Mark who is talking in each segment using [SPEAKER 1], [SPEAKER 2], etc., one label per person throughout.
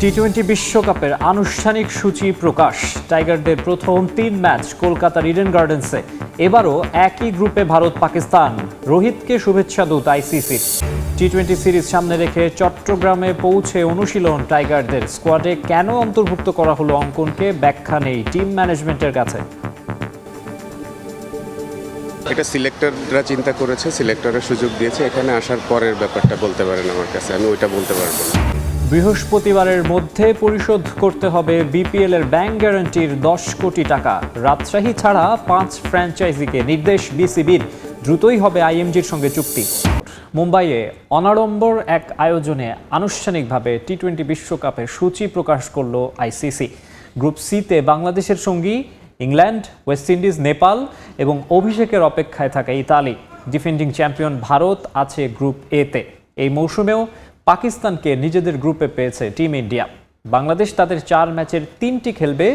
[SPEAKER 1] T twenty বিশ্বকাপের আনুষ্ঠানিক সূচি প্রকাশ টাইগারদের প্রথম তিন ম্যাচ কলকাতার ইডেন গার্ডেন্সে এবারও একই গ্রুপে ভারত পাকিস্তান রোহিতকে শুভেচ্ছা দূত আইসিসির টি টোয়েন্টি সিরিজ সামনে রেখে চট্টগ্রামে পৌঁছে অনুশীলন টাইগারদের স্কোয়াডে কেন অন্তর্ভুক্ত করা হলো অঙ্কনকে ব্যাখ্যা নেই টিম ম্যানেজমেন্টের কাছে
[SPEAKER 2] এটা সিলেক্টররা চিন্তা করেছে সিলেক্টরের সুযোগ দিয়েছে এখানে আসার পরের ব্যাপারটা বলতে পারেন আমার কাছে আমি ওইটা বলতে পারবো না
[SPEAKER 1] বৃহস্পতিবারের মধ্যে পরিশোধ করতে হবে বিপিএল এর ব্যাংক গ্যারান্টির দশ কোটি টাকা রাজশাহী ছাড়া পাঁচ ফ্র্যাঞ্চাইজিকে নির্দেশ বিসিবির দ্রুতই হবে আইএমজির সঙ্গে চুক্তি মুম্বাইয়ে অনাড়ম্বর এক আয়োজনে আনুষ্ঠানিকভাবে টি টোয়েন্টি বিশ্বকাপের সূচি প্রকাশ করল আইসিসি গ্রুপ সিতে বাংলাদেশের সঙ্গী ইংল্যান্ড ওয়েস্ট ইন্ডিজ নেপাল এবং অভিষেকের অপেক্ষায় থাকে ইতালি ডিফেন্ডিং চ্যাম্পিয়ন ভারত আছে গ্রুপ এতে এই মৌসুমেও পাকিস্তানকে নিজেদের গ্রুপে পেয়েছে টিম ইন্ডিয়া বাংলাদেশ তাদের চার ম্যাচের তিনটি খেলবে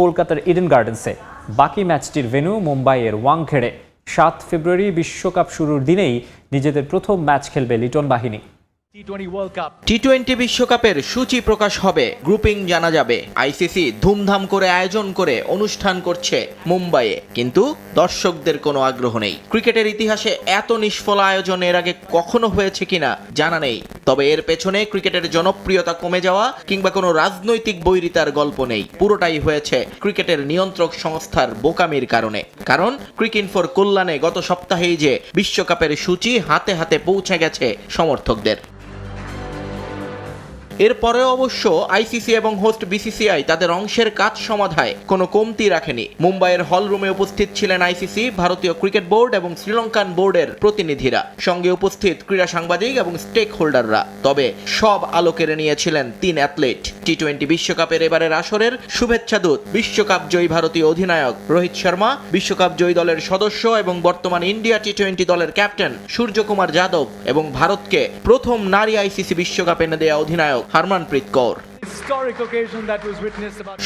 [SPEAKER 1] কলকাতার ইডেন গার্ডেন্সে বাকি ম্যাচটির ভেনু মুম্বাইয়ের ওয়াংখেড়ে সাত ফেব্রুয়ারি বিশ্বকাপ শুরুর দিনেই নিজেদের প্রথম ম্যাচ খেলবে লিটন বাহিনী
[SPEAKER 3] টি টোয়েন্টি বিশ্বকাপের সূচি প্রকাশ হবে গ্রুপিং জানা যাবে আইসিসি ধুমধাম করে আয়োজন করে অনুষ্ঠান করছে মুম্বাইয়ে কিন্তু দর্শকদের কোনো আগ্রহ নেই ক্রিকেটের ইতিহাসে এত নিষ্ফল আয়োজন এর আগে কখনো হয়েছে কিনা জানা নেই তবে এর পেছনে ক্রিকেটের জনপ্রিয়তা কমে যাওয়া কিংবা কোনো রাজনৈতিক বৈরিতার গল্প নেই পুরোটাই হয়েছে ক্রিকেটের নিয়ন্ত্রক সংস্থার বোকামির কারণে কারণ ক্রিকিন ফর কল্যাণে গত সপ্তাহেই যে বিশ্বকাপের সূচি হাতে হাতে পৌঁছে গেছে সমর্থকদের এরপরেও অবশ্য আইসিসি এবং হোস্ট বিসিসিআই তাদের অংশের কাজ সমাধায় কোনো কমতি রাখেনি মুম্বাইয়ের হল রুমে উপস্থিত ছিলেন আইসিসি ভারতীয় ক্রিকেট বোর্ড এবং শ্রীলঙ্কান বোর্ডের প্রতিনিধিরা সঙ্গে উপস্থিত ক্রীড়া সাংবাদিক এবং স্টেক হোল্ডাররা তবে সব আলো কেড়ে নিয়েছিলেন তিন অ্যাথলেট টি টোয়েন্টি বিশ্বকাপের এবারের আসরের শুভেচ্ছা দূত বিশ্বকাপ জয়ী ভারতীয় অধিনায়ক রোহিত শর্মা বিশ্বকাপ জয়ী দলের সদস্য এবং বর্তমান ইন্ডিয়া টি টোয়েন্টি দলের ক্যাপ্টেন সূর্যকুমার যাদব এবং ভারতকে প্রথম নারী আইসিসি বিশ্বকাপ এনে দেয়া অধিনায়ক হারমানপ্রীত কৌর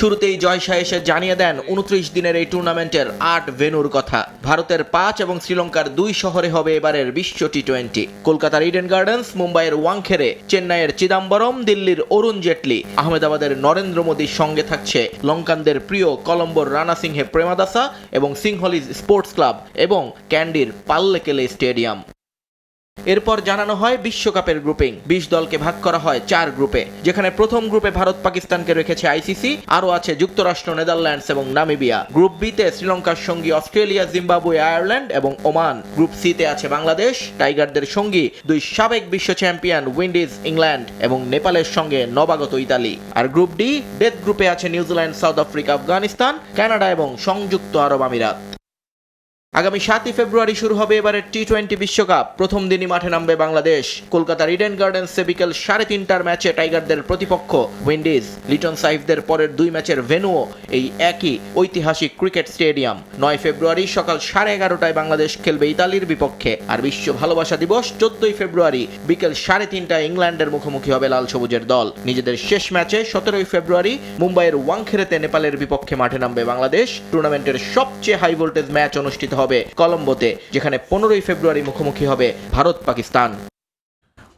[SPEAKER 3] শুরুতেই জয় এসে জানিয়ে দেন উনত্রিশ দিনের এই টুর্নামেন্টের আট ভেনুর কথা ভারতের পাঁচ এবং শ্রীলঙ্কার দুই শহরে হবে এবারের বিশ্ব টি টোয়েন্টি কলকাতার ইডেন গার্ডেন্স মুম্বাইয়ের ওয়াংখেরে চেন্নাইয়ের চিদাম্বরম দিল্লির অরুণ জেটলি আহমেদাবাদের নরেন্দ্র মোদীর সঙ্গে থাকছে লঙ্কানদের প্রিয় কলম্বোর রানা সিংহে প্রেমাদাসা এবং সিংহলিজ স্পোর্টস ক্লাব এবং ক্যান্ডির পাল্লেকেলে স্টেডিয়াম এরপর জানানো হয় বিশ্বকাপের গ্রুপিং বিশ দলকে ভাগ করা হয় চার গ্রুপে যেখানে প্রথম গ্রুপে ভারত পাকিস্তানকে রেখেছে আইসিসি আরও আছে যুক্তরাষ্ট্র নেদারল্যান্ডস এবং নামিবিয়া গ্রুপ বিতে শ্রীলঙ্কার সঙ্গী অস্ট্রেলিয়া জিম্বাবুয়ে আয়ারল্যান্ড এবং ওমান গ্রুপ সিতে আছে বাংলাদেশ টাইগারদের সঙ্গী দুই সাবেক বিশ্ব চ্যাম্পিয়ন উইন্ডিজ ইংল্যান্ড এবং নেপালের সঙ্গে নবাগত ইতালি আর গ্রুপ ডি ডেথ গ্রুপে আছে New Zealand South Africa Afghanistan Canada এবং সংযুক্ত আরব আমিরাত আগামী সাতই ফেব্রুয়ারি শুরু হবে এবারের টি টোয়েন্টি বিশ্বকাপ প্রথম দিনই মাঠে নামবে বাংলাদেশ কলকাতার ইডেন গার্ডেন্সে বিকেল সাড়ে তিনটার ম্যাচে টাইগারদের প্রতিপক্ষ উইন্ডিজ লিটন সাহিবদের পরের দুই ম্যাচের ভেনুও এই একই ঐতিহাসিক ক্রিকেট স্টেডিয়াম নয় ফেব্রুয়ারি সকাল সাড়ে এগারোটায় বাংলাদেশ খেলবে ইতালির বিপক্ষে আর বিশ্ব ভালোবাসা দিবস চোদ্দই ফেব্রুয়ারি বিকেল সাড়ে তিনটায় ইংল্যান্ডের মুখোমুখি হবে লাল সবুজের দল নিজেদের শেষ ম্যাচে সতেরোই ফেব্রুয়ারি মুম্বাইয়ের ওয়াংখেড়েতে নেপালের বিপক্ষে মাঠে নামবে বাংলাদেশ টুর্নামেন্টের সবচেয়ে হাই ভোল্টেজ ম্যাচ অনুষ্ঠিত হবে হবে কলম্বোতে যেখানে পনেরোই ফেব্রুয়ারি মুখোমুখি হবে ভারত পাকিস্তান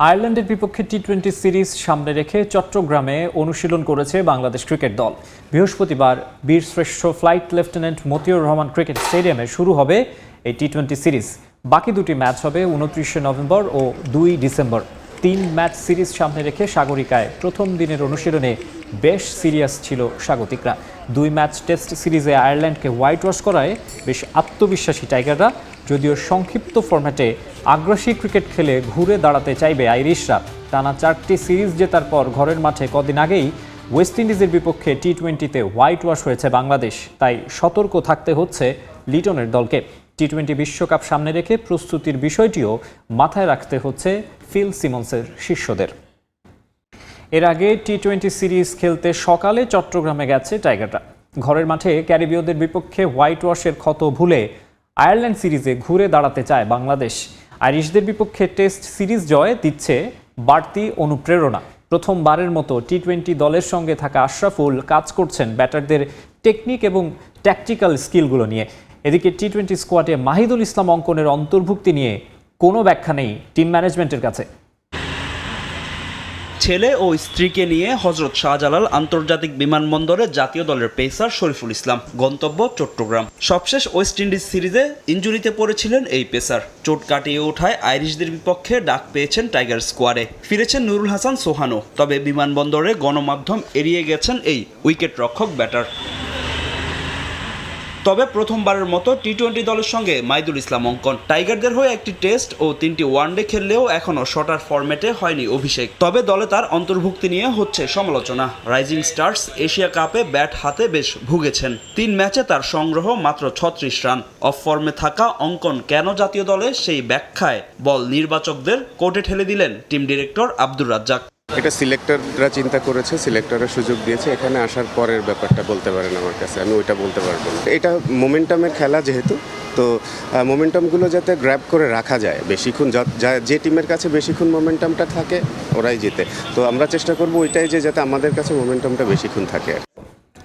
[SPEAKER 1] আয়ারল্যান্ডের বিপক্ষে টি টোয়েন্টি সিরিজ সামনে রেখে চট্টগ্রামে অনুশীলন করেছে বাংলাদেশ ক্রিকেট দল বৃহস্পতিবার বীর শ্রেষ্ঠ flight lieutenant Motiur Rahman cricket স্টেডিয়ামে শুরু হবে এই টি টোয়েন্টি সিরিজ বাকি দুটি ম্যাচ হবে উনত্রিশে নভেম্বর ও দুই ডিসেম্বর তিন ম্যাচ সিরিজ সামনে রেখে সাগরিকায় প্রথম দিনের অনুশীলনে বেশ সিরিয়াস ছিল স্বাগতিকরা দুই ম্যাচ টেস্ট সিরিজে আয়ারল্যান্ডকে হোয়াইট ওয়াশ করায় বেশ আত্মবিশ্বাসী টাইগাররা যদিও সংক্ষিপ্ত ফরম্যাটে আগ্রাসী ক্রিকেট খেলে ঘুরে দাঁড়াতে চাইবে আইরিশরা টানা চারটি সিরিজ জেতার পর ঘরের মাঠে কদিন আগেই ওয়েস্ট ইন্ডিজের বিপক্ষে টি টোয়েন্টিতে হোয়াইট ওয়াশ হয়েছে বাংলাদেশ তাই সতর্ক থাকতে হচ্ছে লিটনের দলকে টি টোয়েন্টি বিশ্বকাপ সামনে রেখে প্রস্তুতির বিষয়টিও মাথায় রাখতে হচ্ছে ফিল সিমন্সের শিষ্যদের এর আগে টি টোয়েন্টি সিরিজ খেলতে সকালে চট্টগ্রামে গেছে টাইগাররা ঘরের মাঠে ক্যারিবীয়দের বিপক্ষে হোয়াইট ওয়াশের ক্ষত ভুলে আয়ারল্যান্ড সিরিজে ঘুরে দাঁড়াতে চায় বাংলাদেশ আইরিশদের বিপক্ষে টেস্ট সিরিজ জয় দিচ্ছে বাড়তি অনুপ্রেরণা প্রথমবারের মতো টি টোয়েন্টি দলের সঙ্গে থাকা আশরাফুল কাজ করছেন ব্যাটারদের টেকনিক এবং ট্যাকটিক্যাল স্কিলগুলো নিয়ে এদিকে টি টোয়েন্টি স্কোয়াডে মাহিদুল ইসলাম অঙ্কনের অন্তর্ভুক্তি নিয়ে কোনো ব্যাখ্যা নেই টিম ম্যানেজমেন্টের কাছে
[SPEAKER 3] ছেলে ও স্ত্রীকে নিয়ে হজরত শাহজালাল আন্তর্জাতিক বিমানবন্দরে জাতীয় দলের পেসার শরীফুল ইসলাম গন্তব্য চট্টগ্রাম সবশেষ ওয়েস্ট ইন্ডিজ সিরিজে ইঞ্জুরিতে পড়েছিলেন এই পেসার চোট কাটিয়ে ওঠায় আইরিশদের বিপক্ষে ডাক পেয়েছেন টাইগার স্কোয়াডে ফিরেছেন নুরুল হাসান সোহানো তবে বিমানবন্দরে গণমাধ্যম এড়িয়ে গেছেন এই উইকেট রক্ষক ব্যাটার তবে প্রথমবারের মতো টি টোয়েন্টি দলের সঙ্গে মাইদুল ইসলাম অঙ্কন টাইগারদের হয়ে একটি টেস্ট ও তিনটি ওয়ানডে খেললেও এখনও শটার ফরম্যাটে হয়নি অভিষেক তবে দলে তার অন্তর্ভুক্তি নিয়ে হচ্ছে সমালোচনা রাইজিং স্টার্স এশিয়া কাপে ব্যাট হাতে বেশ ভুগেছেন তিন ম্যাচে তার সংগ্রহ মাত্র ছত্রিশ রান অফ ফর্মে থাকা অঙ্কন কেন জাতীয় দলে সেই ব্যাখ্যায় বল নির্বাচকদের কোর্টে ঠেলে দিলেন টিম ডিরেক্টর আব্দুর রাজ্জাক
[SPEAKER 4] এটা সিলেক্টররা চিন্তা করেছে সিলেক্টররা সুযোগ দিয়েছে এখানে আসার পরের ব্যাপারটা বলতে পারেন আমার কাছে আমি ওইটা বলতে পারবো না এটা মোমেন্টামের খেলা যেহেতু তো মোমেন্টামগুলো যাতে গ্র্যাব করে রাখা যায় বেশিক্ষণ যে টিমের কাছে বেশিক্ষণ মোমেন্টামটা থাকে ওরাই জেতে তো আমরা চেষ্টা করব ওইটাই যে যাতে আমাদের কাছে মোমেন্টামটা বেশিক্ষণ থাকে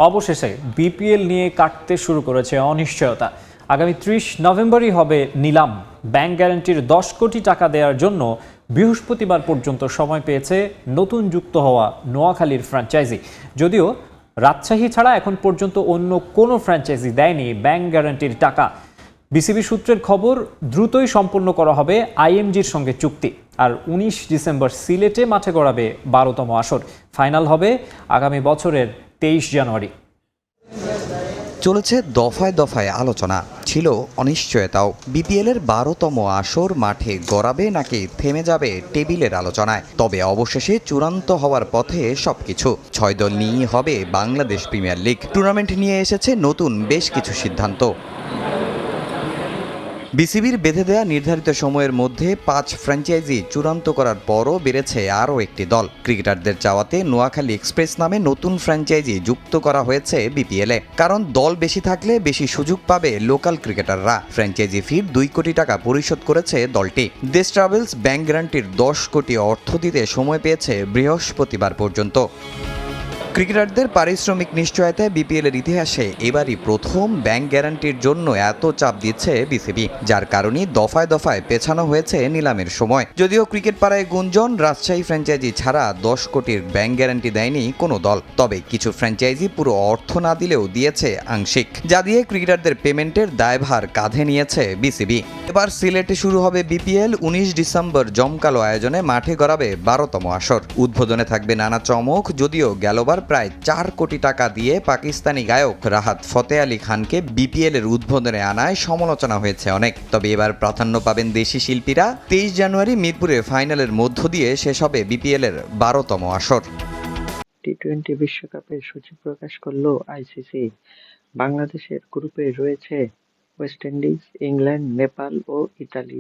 [SPEAKER 1] অবশেষে বিপিএল নিয়ে কাটতে শুরু করেছে অনিশ্চয়তা আগামী ত্রিশ নভেম্বরই হবে নিলাম ব্যাংক গ্যারান্টির দশ কোটি টাকা দেওয়ার জন্য বৃহস্পতিবার পর্যন্ত সময় পেয়েছে নতুন যুক্ত হওয়া নোয়াখালীর ফ্র্যাঞ্চাইজি যদিও রাজশাহী ছাড়া এখন পর্যন্ত অন্য কোনো ফ্র্যাঞ্চাইজি দেয়নি ব্যাংক গ্যারান্টির টাকা বিসিবি সূত্রের খবর দ্রুতই সম্পন্ন করা হবে আইএমজির সঙ্গে চুক্তি আর ১৯ ডিসেম্বর সিলেটে মাঠে গড়াবে বারোতম আসর ফাইনাল হবে আগামী বছরের তেইশ জানুয়ারি
[SPEAKER 5] চলেছে দফায় দফায় আলোচনা ছিল অনিশ্চয়তাও বিপিএলের বারোতম আসর মাঠে গড়াবে নাকি থেমে যাবে টেবিলের আলোচনায় তবে অবশেষে চূড়ান্ত হওয়ার পথে সবকিছু ছয় দল নিয়েই হবে বাংলাদেশ প্রিমিয়ার লিগ টুর্নামেন্ট নিয়ে এসেছে নতুন বেশ কিছু সিদ্ধান্ত বিসিবির বেঁধে দেয়া নির্ধারিত সময়ের মধ্যে পাঁচ ফ্র্যাঞ্চাইজি চূড়ান্ত করার পরও বেড়েছে আরও একটি দল ক্রিকেটারদের চাওয়াতে নোয়াখালী এক্সপ্রেস নামে নতুন ফ্র্যাঞ্চাইজি যুক্ত করা হয়েছে বিপিএলে কারণ দল বেশি থাকলে বেশি সুযোগ পাবে লোকাল ক্রিকেটাররা ফ্র্যাঞ্চাইজি ফির দুই কোটি টাকা পরিশোধ করেছে দলটি দেশ ট্রাভেলস ব্যাংক গ্যারান্টির দশ কোটি অর্থ দিতে সময় পেয়েছে বৃহস্পতিবার পর্যন্ত ক্রিকেটারদের পারিশ্রমিক নিশ্চয়তায় বিপিএলের ইতিহাসে এবারই প্রথম ব্যাংক গ্যারান্টির জন্য এত চাপ দিচ্ছে বিসিবি যার কারণে দফায় দফায় পেছানো হয়েছে নিলামের সময় যদিও ক্রিকেট পাড়ায় গুঞ্জন রাজশাহী ফ্র্যাঞ্চাইজি ছাড়া দশ কোটির ব্যাংক গ্যারান্টি দেয়নি কোনো দল তবে কিছু ফ্র্যাঞ্চাইজি পুরো অর্থ না দিলেও দিয়েছে আংশিক যা দিয়ে ক্রিকেটারদের পেমেন্টের দায়ভার কাঁধে নিয়েছে বিসিবি এবার সিলেটে শুরু হবে বিপিএল উনিশ ডিসেম্বর জমকালো আয়োজনে মাঠে গড়াবে বারোতম আসর উদ্বোধনে থাকবে নানা চমক যদিও গেলবার প্রায় চার কোটি টাকা দিয়ে পাকিস্তানি গায়ক রাহাত ফতে আলী খানকে বিপিএলের উদ্বোধনে আনায় সমালোচনা হয়েছে অনেক তবে এবার প্রাধান্য পাবেন দেশি শিল্পীরা তেইশ জানুয়ারি মিরপুরে ফাইনালের মধ্য দিয়ে শেষ হবে বিপিএলের বারোতম আসর
[SPEAKER 6] টি টোয়েন্টি বিশ্বকাপের সূচি প্রকাশ করল আইসিসি বাংলাদেশের গ্রুপে রয়েছে ওয়েস্ট ইন্ডিজ ইংল্যান্ড নেপাল ও ইতালি